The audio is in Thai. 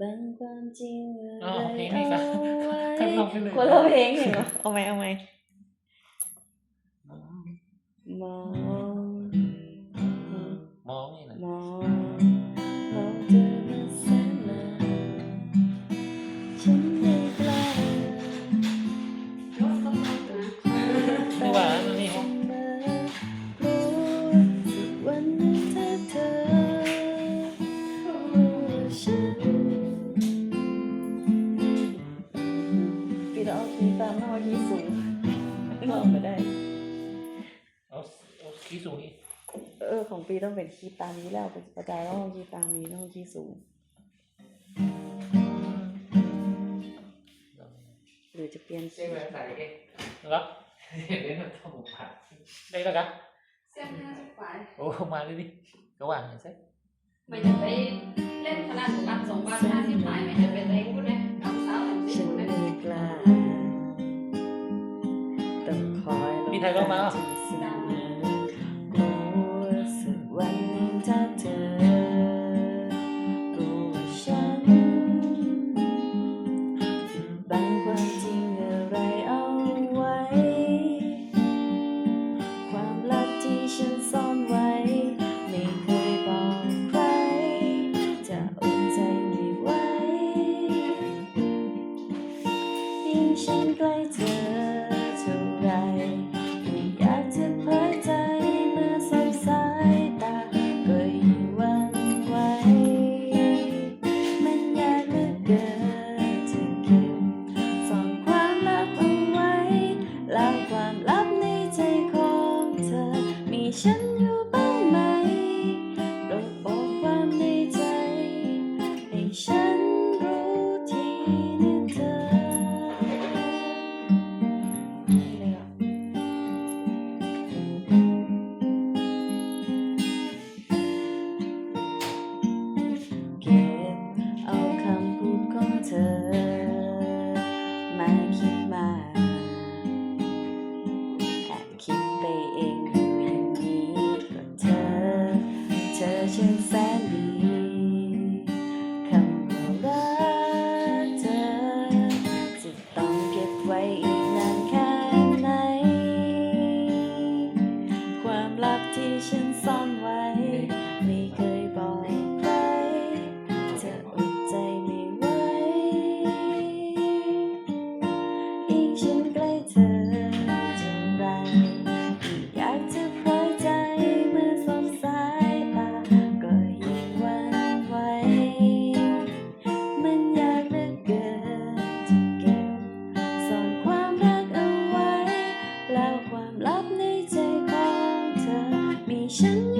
บังความจริงอะอ๋อไรเพลงนี้ก็เอาไว้ท่านลองไปเลยคนละเพลงเหรอเอาไหมเอาไหมมองมองนี่นะมองมองเธอมาแสนนานฉันไม่กล้าไม่ว่าอันนี้เขาวันหนึ่งถ้าเธอ ปีเราเอาคีย์ตามเราเอาคีย์สูงเราไม่ได้ เอาเอาขี้สูงอีกเออของปีต้องเป็นคีตามนี้แล้วเป็นประจายต้องเอาคีย์ตามนี้ต้องเอาคีย์สูง หรือจะเปลี่ยนเส้นมาใส่เองแล้วเห็นไหมมันต้องผัดได้แล้วกันเส้นห้าสิบฝ่ายโอ้มาเลยดิก็ว่างใช่ไม่จะไปเล่นขนาดบัตรสองบัตรห้าสิบฝ่า ใครก็มาจนเสมอกลัวสักวันหนึ่งถ้าเธอรู้ว่าฉันบังความจริงอะไรเอาไว้ความลับที่ฉันซ่อนไว้ไม่เคยบอกใครจะอดใจไม่ไหวยิ่งฉันใกล้เธอเท่าไร You. ฉันใกลเธอจัไรอยากจะพลยใจเมื่อสบสายตาก็ยิ่วันไวมันยากเหลือเกินจะเก็บซ่อนความรักเอาไว้ แล้วความลับในใจของเธอมีฉัน